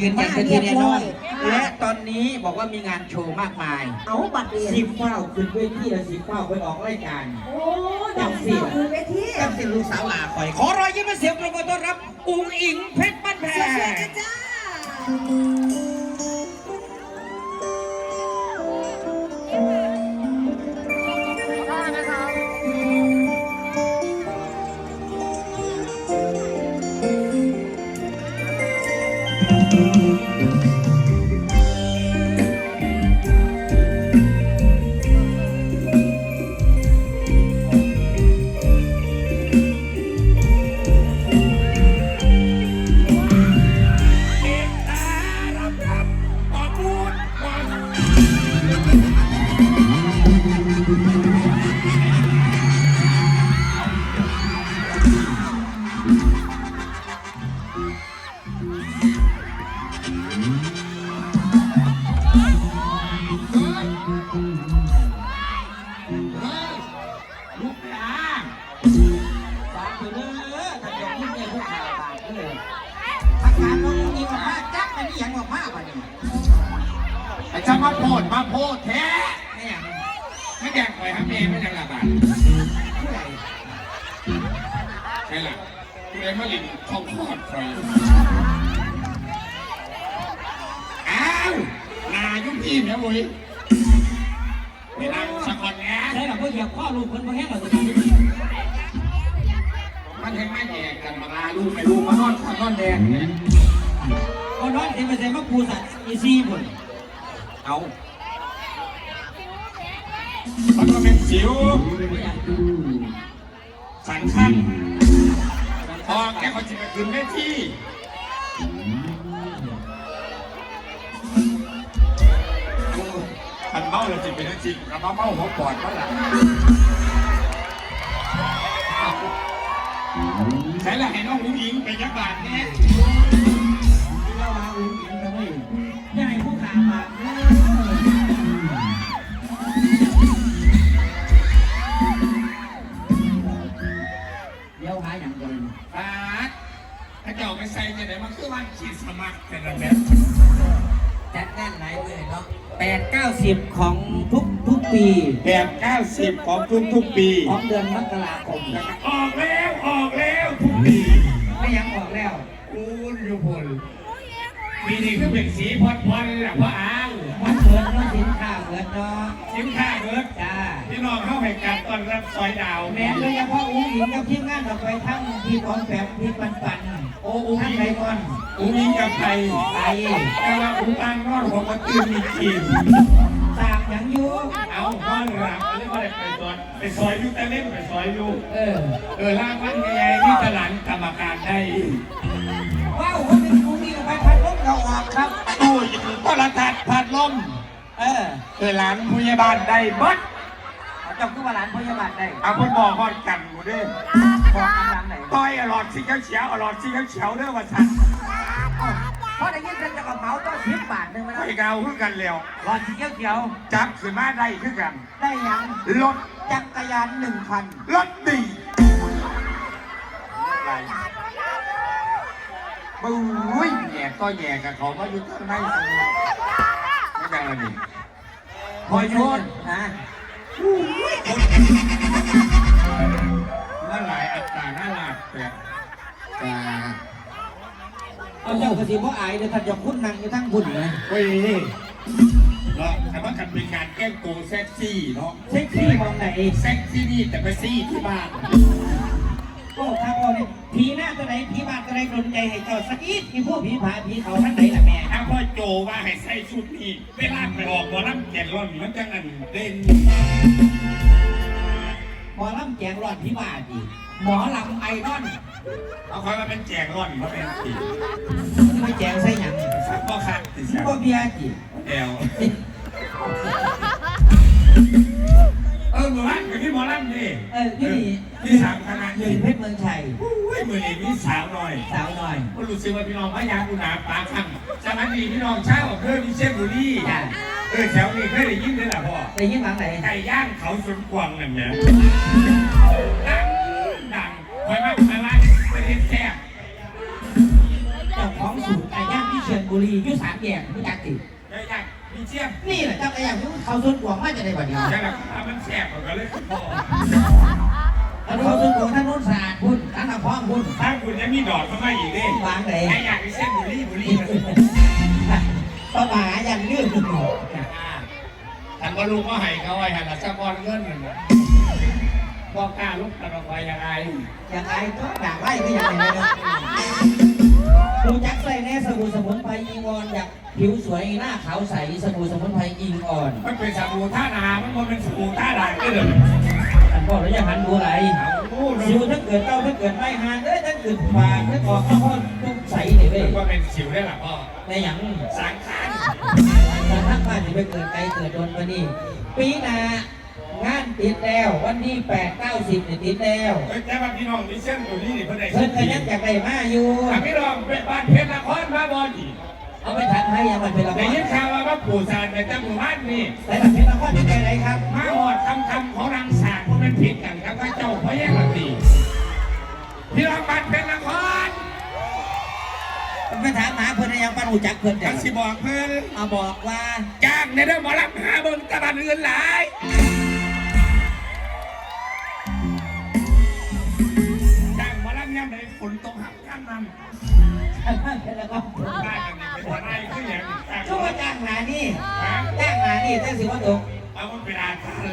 ยืนยันเป็นที่แน่นอนและตอนนี้บอกว่ามีงานโชว์มากมาย เอาบัตรเรียนสิบเฝ้าขึ้นเวทีแล้วสิบเฝ้าไปออกรายการโอ้ยดังเสียงคือเวทีตั้งสิลูกสาวลาคอย ขอรอยยิ้มและเสียงปรบมือต้อนรับ อุ้งอิงเพชรบ้านแพเสียงงจ้า กคนพวกแห้งหรอมันเห็นไม่แย่กันมาลาลูกไม่ลูกมานอนข้านอนแดงเนี่ยคนน้อยเต็มไปเต็มมาปูสัตว์อีซี่หมดเอามันก็เป็นสิวสันคันพอแกเขาจะไปคืนได้ที่ เมาเลยจิเป็นจริงกับเมาเมาหัวปอดก็หลังใช่ละให้น้องอุ้งอิงไปยักบาทเนี่ยเรามาอุ้งอิงกันเลยยายผู้ขามาเดี๋ยวหาอย่างเดินบาทถ้าเจ้าไปใส่จะไหนมันคือวันขีดสมัครเป็นระเบ จัดแน่นไหนเลยเนาะแปดเก้าสิบของทุกทุกปีแบบเก้าสิบของทุกทุกๆปี ของเดือนมกราคมออกแล้วออกแล้วทุกปีไม่ยังบอกแล้วคุณยุพลปีนี้คือเป็นสีพอดพอนแหละพ่ออ้า งวันเกิดเนาะสินค้าเกิดเนาะสินค้าเบิร์ดจ้าพี่น้องเข้าให้การต้อนรับซอยดาวแม้โดยเฉพาะอุ้งอิงกับทีมงานเราไปทั้งพี่ของแปมพี่ปันปันโอ้อุ้งทั้งอิงไรก่อนอุ้งอิงกับไทยไปแต่ว่าอุ้งอังนอนหัวกระตื้นมีกินตากหยังอยู่เอาก้อนหลังเรียกว่าไปซอยไปซอยลูกตะเล่นไปซอยลูกเออเออล่างวันใหญ่ๆนี่ตลาดกรรมการได้ว้าวว่าเป็นอุ้งอิงไปพัดลมเราออกครับ ตู้ยิงโทรทัศน์พัดลม เออ เออหลานผู้ใหญ่บ้านได้เบิดเอาเจ้าคือว่าหลานพยาบาลได้เอาเพิ่นบอกฮอดกันหมดเด้บอกกำลังไหนต้อยอร่อยสิเขียวเฉียวอร่อยสิเขียวเฉียวเด้อว่าซั่นเพราะได้ยินจะกระเป๋าต้องสิบบาทหนึ่งไหมไปเกาคือกันแล้วรอสีเขียวเขียวจับขึ้นมาได้คือกันๆได้ยังรถจักรยานหนึ่งคันรถดีบุ้ยแย่ก็แย่กับเขามาอยู่ข้างในสมุทรไม่ กันละนี่คอยโทษนะน่าหลายอัตราน่าหลากแต่แต่เอาเจ้ากระสีบ่อายเลยท่านจะคุ้นนั่งอยู่ทั้งบุญนะเฮ้ยเนาะแต่ว่ากันเป็นการแกล้งโกงเซ็กซี่เนาะเซ็กซี่มองไหนเซ็กซี่นี่แต่ไปซี่ที่บ้านโอ้ครับโอ้เนี่ยผีหน้าตัวไหนผีบ้านตัวไหนดนใจให้เจ้าสักอีกผีพวกผีผาผีเขาท่านไหนล่ะแม่ ถ้าพ่อโจว่าให้ใส่ชุดนี้ เวลาไปออกบอลลัมแกนร้อนมันจะอันเด่นหมอลำแจงรอดผีบ้าดีหมอลำไอรอนเอาคอยมาเป็นแจกร้อนมาเป็นสีไม่แจงใส่หยังสักพ่อคักติเสียพวกเบียร์จีแอลเออเมื่อวานกับพี่หมอลัมนี่เออนี่ ที่สามคณะยืนี่นเพชรเมืองชัยอุ้ยมือนี้มีสาวหน่อยสาวหน่อยก็รู้สึกว่าพี่น้องพยากุณาปลาคังสมัยนี้พี่น้องชาวอำเภอมีเชฟบุรีจ้ะเออแถวนี้เคยได้ยินด้วยล่ะพ่อได้ยินหลังไหนไก่ย่างเขาสวนกวางนั่นเนี่ยดังดังคอยมาคอยมาไปเห็นแซ่บเจ้าของสูตรไก่ย่างที่เชียงบุรีอยุสามแยกผู้จักติอยากอยากมีเชียบนี่แหละเจ้าก็อยากรู้เขาส่วนกวางมาจะได้บัดเดียวอยากแบบทำมันแสบกว่าเลยพอ แล้วเขาส่วนกวางท่านโน้นสะอาดพุ่นท่านตะพร้อมพุ่นถ้าคุณยังมีดอดเข้ามาอีกเด้วางไหนไอ้อยากไปเส้นบุรีบุรีกันป้าหมาอย่างนี้ท่านก็รู้ว่าให้เขาไว้หันละสะกอนเงินบอกกล้าลุกตะลงไปยังไงอย่างไรก็ด่างไล่ก็อย่างไรเลยดูจักใส่แน่สบู่สมุนไพรอิงออนอยากผิวสวยหน้าขาวใสสบู่สมุนไพรอิงอ่อน มันเป็นสบู่ท่านามันมันเป็นสบู่ท่าด่างก็เลยอั นบอกแล้วอย่างนั้นดูไรโอ้สิวถ้าเกิดเต้าถ้าเกิดไม่หางเอ้ยถ้าเกิดปากถ้าออกข้าวโพดทุกใสเลยเว้ยว่าเป็นสิวได้หรอพ่อในอย่างสังขารแต่ทั้งบ้านจะไปเกิดไกลเกิดโดนมานี่ปีหน้างานติดแล้ววันที่แปดเก้าสิบเนี่ยติดแล้วเอ้ยแต่ว่าพี่น้องมีเส้นตัวนี้นี่เพื่อนได้เพิ่นก็ยังอยากได้มาอยู่ถ้าพี่น้องเป็นบ้านเพชรนครมาบอดี เอาไปทันให้ยังมันเป็นละคแต่รยินข่าวว่าพระปู่สารในจังหวัดนี่แต่ละเพชรละครเป็นไงครับมาหอดคำคำของรังสารมันเป็นผิดกันครับพระเจ้าพระแยกกันดีพี่น้องบ้านเพชรนครไปถามหาเพิ่นยังปันหูจักเพิ่นกัจันงสิบอกเพื่อนมาบอกว่าจ้างในเรื่องหมอลำหาเบิ่งตะบันอื่นหลายจ้างหมอลำย่ำใดฝนตกหักกันนั่นเพชรละครได้กัน นี่แต่สิว่าตกเอามันเป็นอาถรรพ์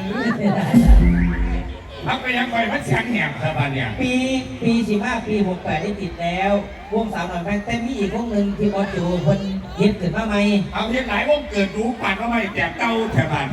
เขาไปยังไงมันเสียงแหบตะบันเนี่ยปีปีสิบห้าปีหกแปดได้ติดแล้ววงสาวหน่อยแพงแต่มีอีกวงหนึ่งที่บอสอยู่คนเฮ็ดขึ้นมาใหม่เอาเห็นหลายวงเกิดรู้ปัดว่าไม่แจกเต้าแถวบ้าน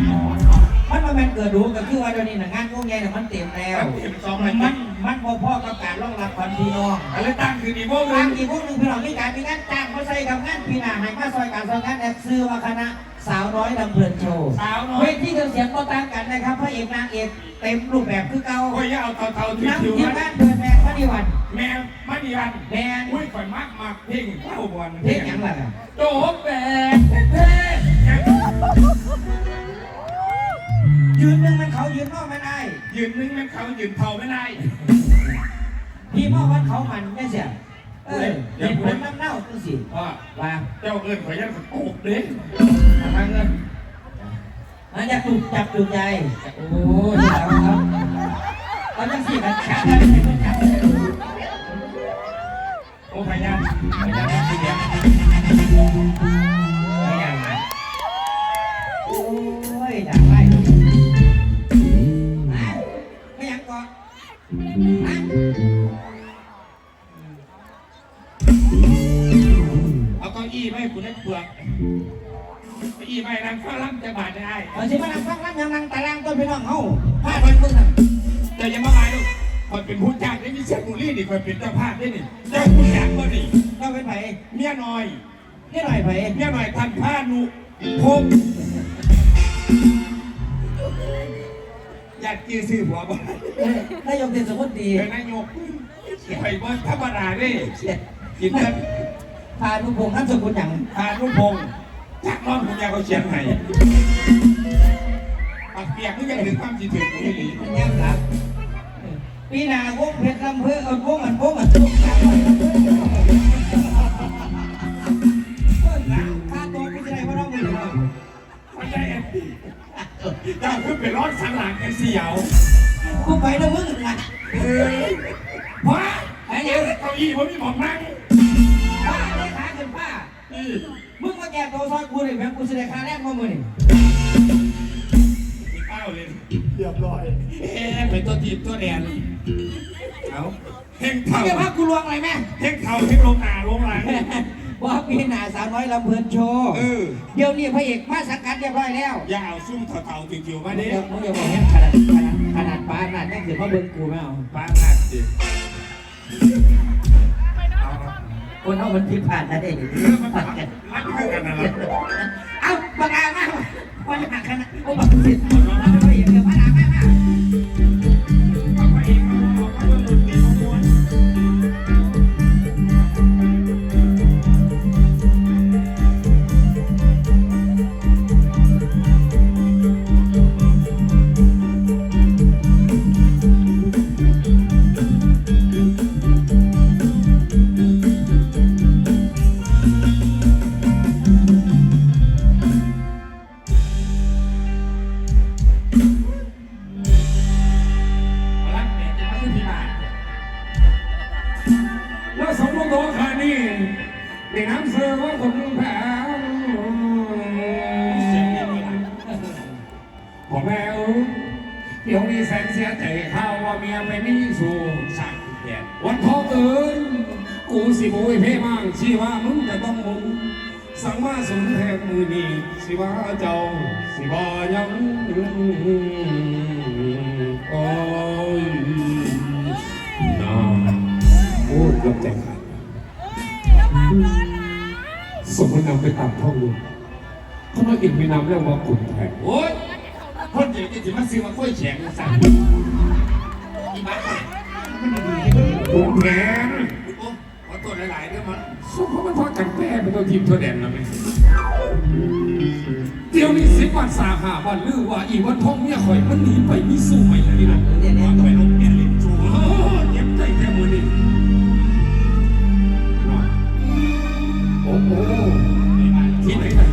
มันมาแมนเกิดรู้ก็คือว่าเดี๋ยวนี้หนังงานวงใหญ่น่มันเต็มแล้วมันเต็ มสองเลยมันมันพอพ่อกับการรองรับความพี่น้องอะไรตั้งคืออีโม่เลบายงอีกพวกหนึ่งพี่น้องมีการมีงานจ้างมาใส่กับงานปีหน้าให้มาซอยการซอยงานแอบซื้อว่าคณะสาวน้อยลำเพลินโชว์สาวน้อเวยทีเครื่องเสียงก็ต่างกันนะครับพระเอกนางเอกเต็มรูปแบบคือเก่าโอ้ยอย่าเอาเตาเตาๆนักทิวทีๆมมางานเดินแมงพระนิวันแม่ไม่ดีวันแมนอุ้ยข่อยมากมากเพลงเข้าบอลเพลงหยังล่ะโจ๊กแบกเท่ยัง ยืนหนึ่งมันเขายืนนอกมันได้ยืนนึงมันเขายืนเท่าไม่ได้ พี่มอวันเขามันไม่เสียเออเห็นผลน้ำเน่าจังสิว่าว่าเจ้าเอิญข่อยยังโกกเด้ทางเงินอันจะถูกจับถูกใจ โอ้ยเอาครับเอาจังสิกันจับได้ไม่ต้องจับโอ้พยานพยานนั่นสิเนี่ยพ อาเก้าอี้ไม่คุณได้เปลือกเก้าอี้ไม่นั่งข้าวล่ำจะบาดได้เอาสิมานั่งฟังนั่งยังนั่งตารางต้นพี่น้องเฮาพาไปมึงน่ะแต่อยังมาหมายลูกคอยเป็นผู้จ้างได้มีเชียงบุรีนี่คอยเป็นเจ้าภาพได้นี่เจ้าผู้จ้างก็นี่เราเป็นไผเมียน้อยนี่หน่อยไผเมียน้อยทันผ้านุพงอยากจื้อซื้อหัวบ่เออนายกเทศมนตรีเป็นนายกไปบ่ธรรมดาเด้กินเงิน พานุพงษ์นามสกุลหยังพานุพงศ์จากน้องคุณยายเขาเขียนให้ปักเปียกนี่ยังถึงความจิตถึงนี่หลียังครับปีหน้าวงเพชรลำเพื่อเอาวงอันวงอันทุกอย่างเลยค่าตัวกูจะได้เพราะเราไม่รู้ไม่ใช่เอ็นดีเจ้าคือเป็นร้อนสังหลังกันเสียวกูไปแล้วมึงนะเออว้าไอ้ยังเก้าอี้ผมมีหมอนนั่ง มึงมาแก่ตัวซอยกูเลยแม่งกูแสดงค่าแรกมามึงนี่มีเป้าเลยเรียบร้อยเอ๊ะเป็นตัวทีบตัวแดนเอาเพ่งมึงเท่าจะพากูลวงอะไรแม่เพ่งเท่าเพ่งลงหนาลงหลังว่าปีหน้าสาวน้อยลำเพลินโชว์เออเดี๋ยวนี้พระเอกมาสังกัดเรียบร้อยแล้วอย่าเอาซุ่มเท่าๆติวๆมามึงดิอย่ามึงอย่าบอกแม่ขนาดขนาดขนาดป้าขนาดนี่คือมาเบิ่งกูไม่เอาป้าหนักดิเอา คนเอามันผิดพลาดนะเด็กเออมันรักรักเพื่อนกันนะเอาปากกามาวันหักขนาดโอ้บักสิทธิ์มันไม่เห็นเดี๋ย ยังโอ้ยน้าโอ้ยเกือบใจขาดสมมตินำไปตามท่องดูทำไมอีกไม่นำเรื่องว่าขุนแผนโอ้ยคนเจ๋งจะถึงมาซื้อมาค่อยแฉงสั่งอีบ้าขุนแผนขอตัวหลายๆด้วยมันสมมติมันพอดกันแป้เป็นตัวทีมตัวเด่นนะแม่ เดี๋ยวนี้สิวันสาขาวันลือว่าอีวันทองเมียข่อยมันหนีไปมีสู้ใหม่แล้วนี่นะว่าไปลงเอลิจูเจ็บใจแค่มือนี่โอ้โหที่ไหนนะ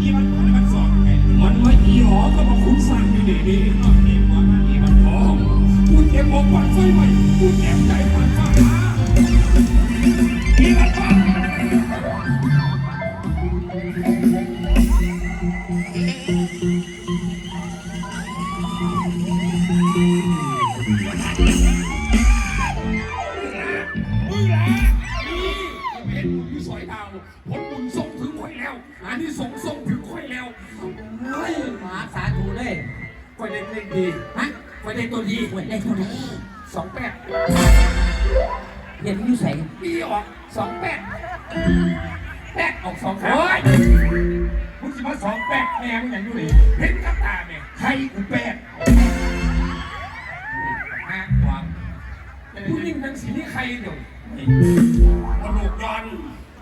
นี่มันมันสอนมันว่าอีหอก็มาคุ้มสร้างอยู่ดีดี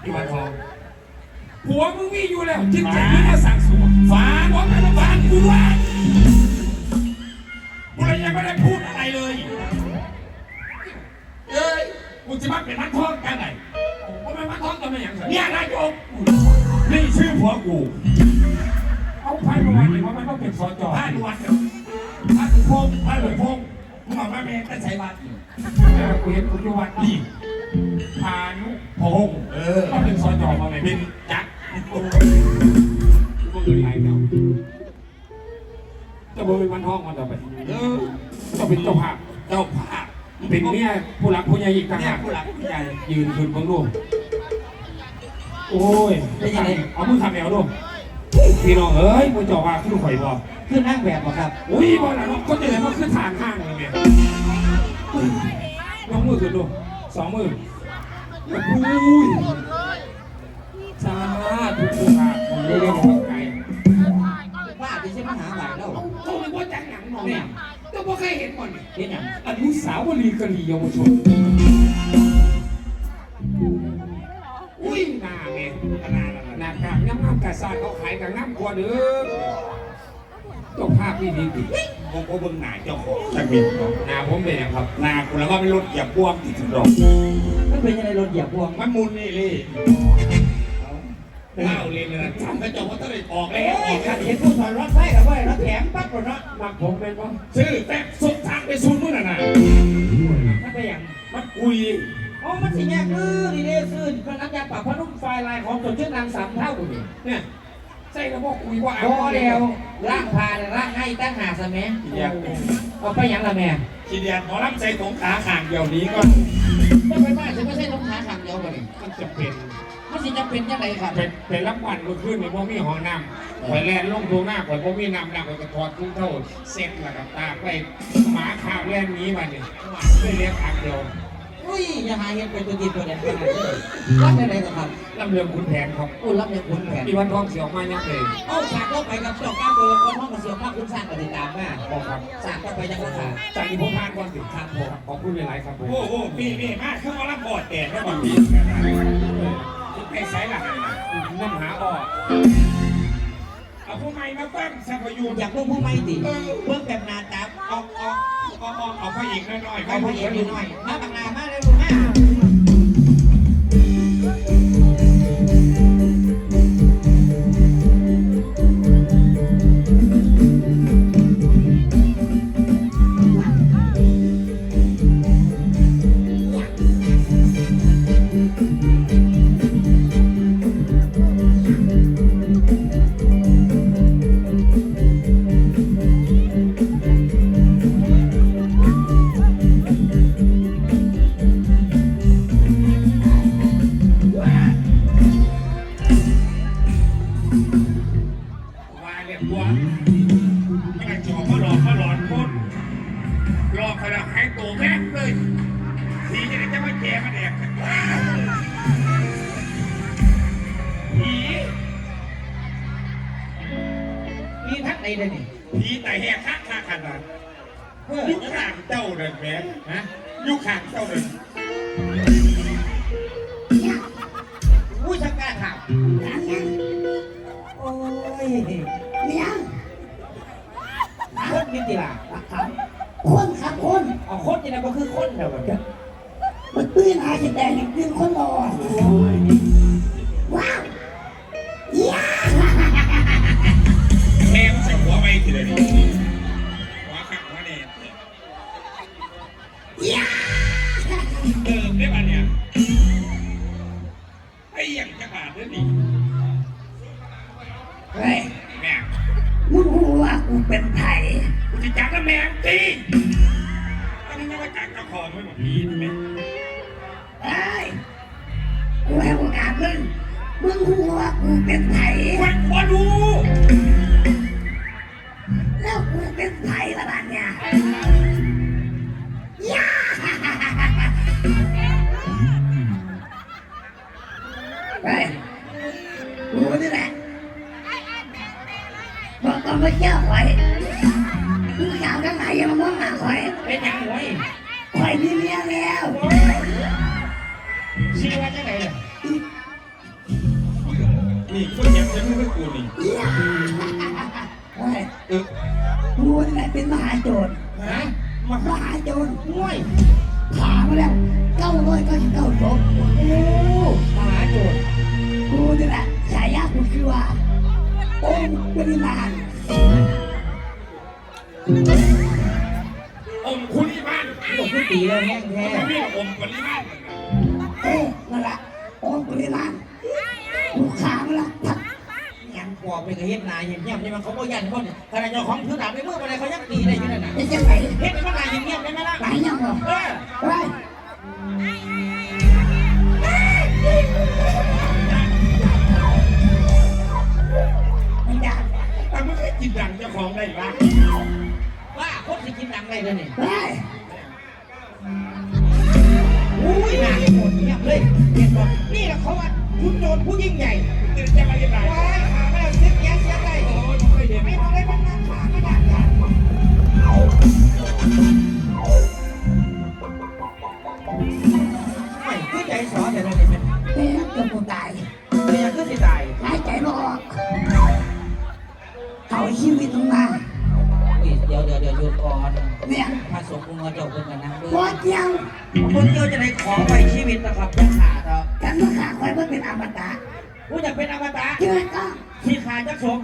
อีวันทองผัวมึงมีอยู่แล้วจิตใจมึงมาสั่งสวนฝาหัวไปมาฟังกูว่ากูเลยยังไม่ได้พูดอะไรเลยเอ้ยกูจะมาเป็นมันทองกันไหนทำไมมาท้องกันไม่อย่างไรเนี่ยนายกนี่ชื่อผัวกูเอาไฟมาวันนี้ว่ามันต้องเป็นสอจอพระนวลพระหลวงพงษ์พระหลวงพงษ์มึงบอกว่าแม่ก็ใช้บัตรแต่กูเห็นคุณอยู่วัดนี่ พานุพงศ์เออก็เป็นสอจอมาไหมเป็นจักรกูก็เงินไหลเนาะจะบอกเป็นวันท้องมันต่อไปเออต้องเป็นเจ้าภาพเจ้าภาพเป็นเนี่ยผู้หลักผู้ใหญ่อีกต่างเนี่ยหากผู้หลักผู้ใหญ่ยืนขึ้นบนรูปโอ้ยเป็นยังไง เอามือขับแนวดูพี่น้องเอ้ยมึงจะว่าขึ้นข่อยบ่ขึ้นนั่งแบบบ่ครับอุ้ยบ่ละเนาะก็จะเลยมาขึ้นทางข้างเลยเนี่ยยกมือขึ้นดู สองมืออุ้ยสาธุทุกท่านผมเลยบอกไก่ว่าจะใช่มาหาหลายแล้วเขาเรียกว่าจังหนังหนองเนี่ยแต่บ่เคยเห็นก่อนนี่เห็นยังอนุสาวรีย์กะหรี่เยาวชนอุ้ยหน้าแม่ขนาดนั้นหน้ากากน้ำน้ำกระซาดเขาขายกับน้ำกว่าเด้อ ต้องภาพนี่ดีดีผมก็เบิ่งหน้าเจ้าของจักมินหน้าผมเป็นยังครับหน้ากูแล้วก็ไม่รถเหยียบพ่วงติดถึงดอกมันเป็นยังไงรถเหยียบพวงมันมุนนี่เลยเล่าเลยเลยจำกระจกว่าต้องได้ออกเอ้แล้วออยกขัแล้ดวเห็นผู้ถอนรถไฟกับเว้ยรถแถมปั๊บรถเนาะมักผมเป็นว่าซื้อแป๊บสุดทางไปซูนนู่นน่ะนะมันเป็นอย่างมันกุยอ๋อมันสิแยกคือดีเด้ซื้อพนักงานปรับพนุ่มไฟลายของสดชื่อนางสามเท่ากูนี่เนี่ย ใช่แล้วบอกคุยว่าพอแล้วร่างพาเนี่ยร่างให้ตั้งหาสะแมัเอาไปหยังละแม่ขีเดียนหมอลำใจของขาข่างเดียวนี้ก็ไม่ไปบ้านจะไม่ใช่ต้องหาขังเดียวกันนี่มันจะเป็นมันสิจะเป็นยังไงครับเป็นเป็นรับวันเมื่อคืนนี่พ่มีห้องน้ำข่อยแลนลงตรงหน้าข่อยพ่มีน้ำน้ำข่อยก็ถอดทุ่งเท่าเซ็ตแล้วกับตากไปหมาข้าวแล่นหนี้มาเนี่ยไม่เลี้ยงทางเดียว อุ้ยอย่าหาเห็นเป็นตัวดีตัวเด่นขนาดนี้รับได้ไหนกันครับลำเรืองคุณแผนครับอู้รับเนี่ยคุณแผนอีวันทองเสียวมายังเลยเอาฉากก็ไปกับเจ้าก้าวตัวละครห้องกระเสียวภาพคุณสร้างกติดตามมาบอกครับฉากก็ไปยังราคาจากอีพงพานก่อนสิครับผมขอบคุณหลายๆครับผมโอ้โหพี่พี่มากคือหมอลำบอดแตกแล้วแบบนี้ไปใส่หลังน้ำหาอ้อเอาพวกไม้มาตั้งสักอยู่อยากเพิ่มผู้ไม่ติเพิ่มแบบนาจับเอาเอาเอาเอาเอาพระเอกน้อยๆเอาพระเอกออยู่หน่อยมาบางนามาเลยลูกมา เป็นหยังไว้ข่อยมีเมียแล้วชื่อว่าจังไหนล่ะนี่คนเจ็บจะไม่กูนี่เฮ้ยเออกูนี่แหละเป็นมหาโจรฮะมหาโจรง่วยขามาแล้วเก้าร้อยเก้าสิบเก้าศพโอ้มหาโจรกูนี่แหละฉายากูคือว่าองค์ปริมาณ อมคุณที่บ้าน บอกคือ ตีแล้วแห้งแท้ไม่มีนั่นแหละองค์ปริมาณกูขามาแล้วทักยังกว่าไปกับเฮ็ดนายเห็นเงียบใช่ไหมเขาก็ยันคนขนาดเจ้าของถือดาบในมือมาเลยเขายังตีได้อยู่นั่นน่ะจะจะไปเฮ็ดมันนายเงียบๆได้ไหมล่ะไหนยังเหรอเออเฮ้ยไม่ได้แต่ไม่เคยกินดังเจ้าของได้บ้างว่าคนสิกินหนังอะไรเลยนี่ย คุณโจรผู้ยิ่งใหญ่จะจะมาเรียนไรว้ายขาไม่เอาเสียงแย่เสียงได้โอ้ยไม่เคยเห็นไม่มองได้บ้างนะขาไม่ได้ขาไม่คือใจสอนแต่เราเนี่ยเป็นเป็นเกือบกูตายเป็นยังคือสิตายหายใจไม่ออกเอาชีวิตลงมาเดี๋ยวเดี๋ยวเดี๋ยวหยุดก่อนเนี่ยพระสงฆ์องค์เจ้าเป็นกันนั่งด้วยบอเดียวคนเดียวจะได้ขอไปชีวิตนะครับยังขาเรากันมาขาคอยว่า ผู้อยากเป็นอมตะเจอก็ที่ขาดจักสม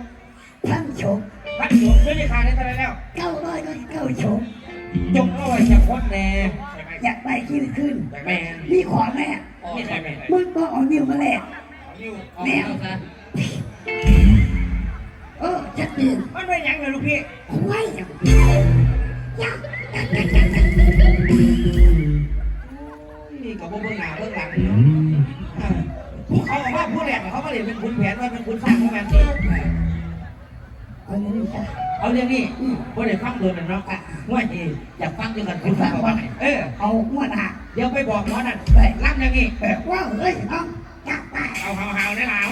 ท่านชมพันสมช่วยขาดได้เท่าไรแล้วเก้าร้อยก็เก้าชมจงเอาไว้จะพ้นแน่อยากไปชีวิตขึ้นแม่มีขอแม่นี่ใครแม่มึงก็เอานิ้วมาแลกแม่ซะเออชัดเจนมันไม่ยังเลยลูกพี่ไว้ยังยังนี่กับพวกเบื้องหน้าเบื้องหลังเนาะผู้ เขาบอกว่าผู้แรกเขาก็เลยเป็นคุณแผนว่าเป็นคุณสร้างของแมนตีเอาเงินจ้ะเอาเรื่องนี้ผู้ใดฟังโดนนั่นเนาะว่าจีอยากฟังจังกันคุณฟังว่าไงเออเอาหัวหน้าเดี๋ยวไปบอกหมอนั่นรับอย่างนี้เออว้าเฮ้ยน้องจับไปเอาเฮาเฮาได้แล้ว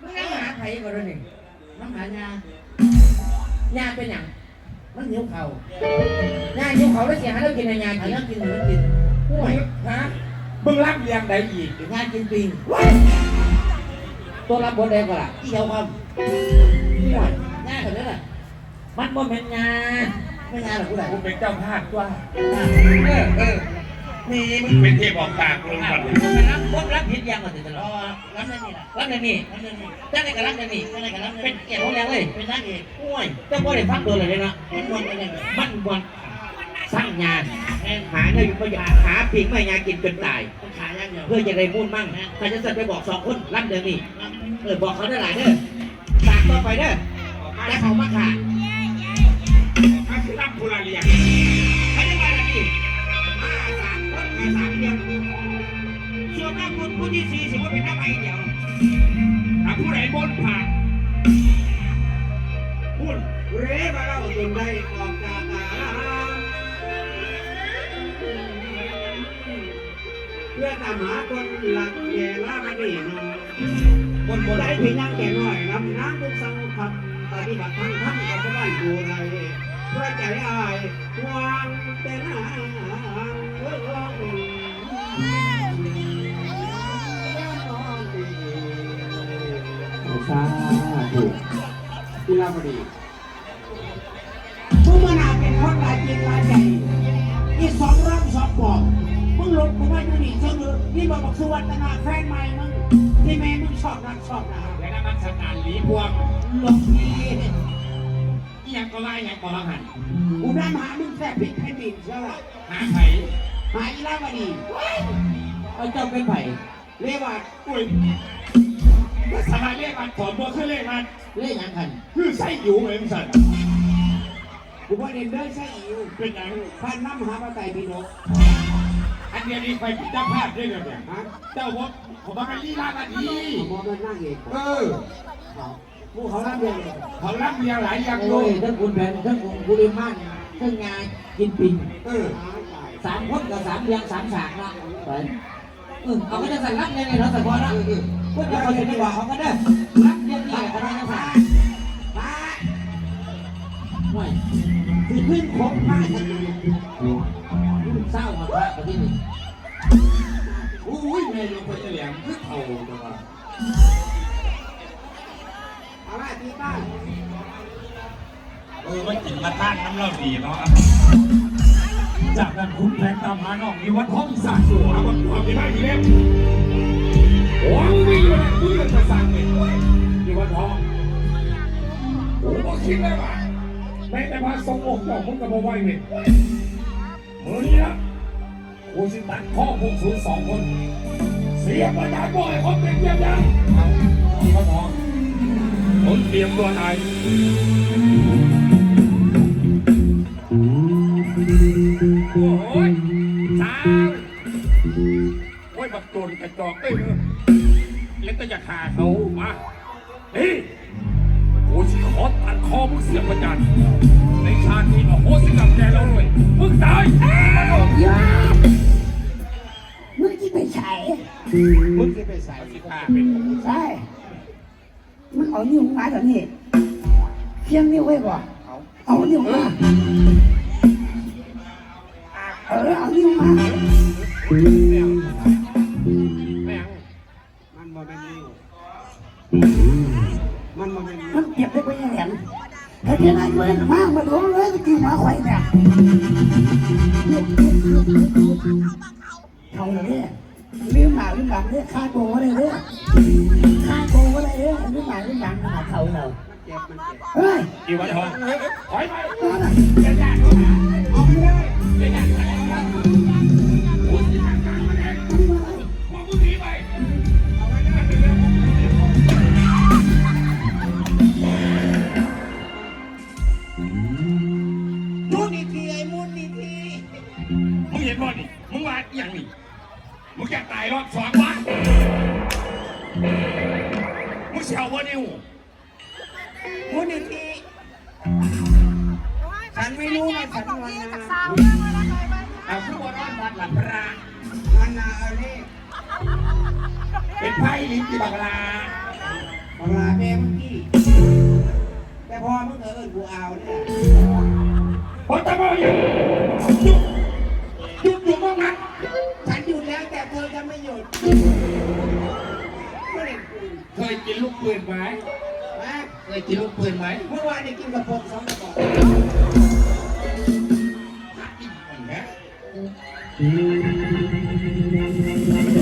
มึงนั่งหาใครก่อนเลยนี่น้ำหายาญาเป็นอย่างมันหิวเข่ายาอยู่เขาแล้วเสียหายแล้วกินในงานหากินเรื่องกินหรือกินห่วยฮะมึงรักเรียงใดอีกงานกินปิงตัวรับบทแดงกว่าล่ะอีเจ้าความห่วยง่ายขนาดนั้นน่ะมันบ่เป็นงานไม่งานหรอกกูไหนกูเป็นเจ้าภาพตัวเออเออ นี่มึงเป็นเทพออกปากลงก่อนมันรับพวกรับผิดยังก่อนติดตลอดรับได้นี่รับได้นี่รับได้นี่เจ้าในกับรับได้นี่เจ้าในกับรับเป็นเกียรติของแรงเลยเป็นนักเอกห่วยเจ้าบ่ได้ฟังโดนเลยเลยนะมันบวนไปเลยมันบวนสร้างงานหาเงินประหยัดหาปีกไม่งานกินจนตายขายเพื่อจะได้มุ่นมั่งใครจะสั่งไปบอกสองคนรับเดี๋ยวนี้เออบอกเขาได้หลายเด้อฝากต่อไปเด้อแต่เขามาขาดมาคือรับผู้ละเรียงไม่ได้มาแล้วนี่ามคนมาสามเดียวส่วนนักบุญผู้ที่สี่สิว่าเป็นหนักไอเดียวถ้าผู้ใดบนผ่านพูดเรมาเล่าจนได้ออกจากตาเพื่อตามหาคนหลักแย่ละมันนี่นาะบนบนได้เพียงนั่งแก่น้อยนำน้ำทุกสังคำปฏิบัติทั้งทั้งกับบ้านกูไรเพื่อใจอายหวางแต่หน้าเออ สาธุกีฬาบดีมึงมานาเป็นคนหลายจริงหลายใจอีสองร่างสองปอกมึงหลบกูไว้อยู่นี่เสมอนี่บอกบอกสุวรรณนาแฟนใหม่มึงที่แม่มึงชอบรักชอบนาและน้ำมันสนานหลีพวงหลบนี่อีหยังก็ไล่อีหยังก็ละหันกูน้ำหามึงแค่พริกแค่ดินใช่ไหมหาไผ่ หาอีลาบดีเอาเจ้าเป็นไผ่เรียกว่าอุ้ยก็สบายเลขมันถอนตัวขึ้นเลขมันเล่นยังคันคือไส้อยู่เหมือนสัตว์กูว่าเด่นเด้อใช่อิวเป็นหยังพันน้ำหาปลาไตพี่นกอันเดียวนี้ไปพิจารณาพด้วยกันเนี่ยฮะเจ้าบอกผมว่าเป็นลีลาบดีมองมันนั่งเองเออกูเขาล่ำเรียนเลยเขารับเรียงหลายอย่างโอ้เลยยทั้งคุณแผนทั้งคุณบุริมันทั้งงานกินปิงเออหาจ่าย สามคนกับสามเรียงสามฉากนะไปเออเอาก็จะสั่งรับยังไงเราสั่งพอนะพวกเราคนจะบอกเขาก็ได้รับเรียงนี่ก็ได้นะสั่งป้าห่วยคือขึ้นครบมากเศร้ามาพระประเทศนี้อุ้ยแม่ยังคนจะเหลี่ยมคือเท่าตัวเอาละที่บ้านเออมันกินมาต้านน้ำเราดีเนาะ จากนั้นคุณแผนตามหาน้องมีวัดท้องอีสานสู่หาวัดความที่บ้านที่เล็บโอ้ยวิ่งมาคุยกันจะสั่งเลยมีวัดท้องโอ้บอกคิดเลยว่าแม้แต่พาสมองเจ้ามึงกับมาไหวเนี่ยมือนี้นะกูสิตัดข้อพวกศูนย์สองคน เสียประยายบ่อยคนเป็นเยี่ยมยังเอาวัดท้องคนเตรียมตัวไหน โอ้ยบักโจนกระจอกเอ้ยเล่นแต่อยากหาเขามาเฮ้ยโอ้ยสิขอตัดคอมึงเสียประจันในชาตินี้โอ้โหสิกรรมแกแล้วเลยมึงตายยามึงที่ไปใส่มึงจะไปใส่สิฆ่าเป็นของมึงใช่มึงเอานิ้วมาตอนนี้เพียงนิ้วไว้บ่เอานิ้วมาเออเอานิ้วมา มันบ่เป็นนิ้วมันเก็บได้ไปยังไงถ้าเจ้าหน้าที่มันมากมาดูเลยก็คือมาไข่เนี่ยเขาเลยลืมหนาลืมหลังเนี่ยฆ่าโกงอะไรเนี่ยฆ่าโกงอะไรเนี่ยลืมหนาลืมหลังมาเขาเราเจ็บมันเจ็บเฮ้ยอีวันทองถอยไป รอบสองวะมึงเสียวบ่นิวมูนิธีฉันไม่รู้นะฉันวันนาเอาขึ้นบนร้อนวัดหลับพระวันนาเอาเล่เป็นไพ่ลิ้นที่บักลาเวลาแม่เมื่อกี้แต่พอมึงเออกูเอาเนี่ยพอตะโมยหยุดหยุดอยู่ตรงนั้น ฉันหยุดแล้วแต่เธอจะไม่ได้ปืนเคยกินลูกปืนไหมนะเคยกินลูกปืนไหมเมื่อวานได้กินกระเพาะสองกระบอกพักกินก่อนนะเ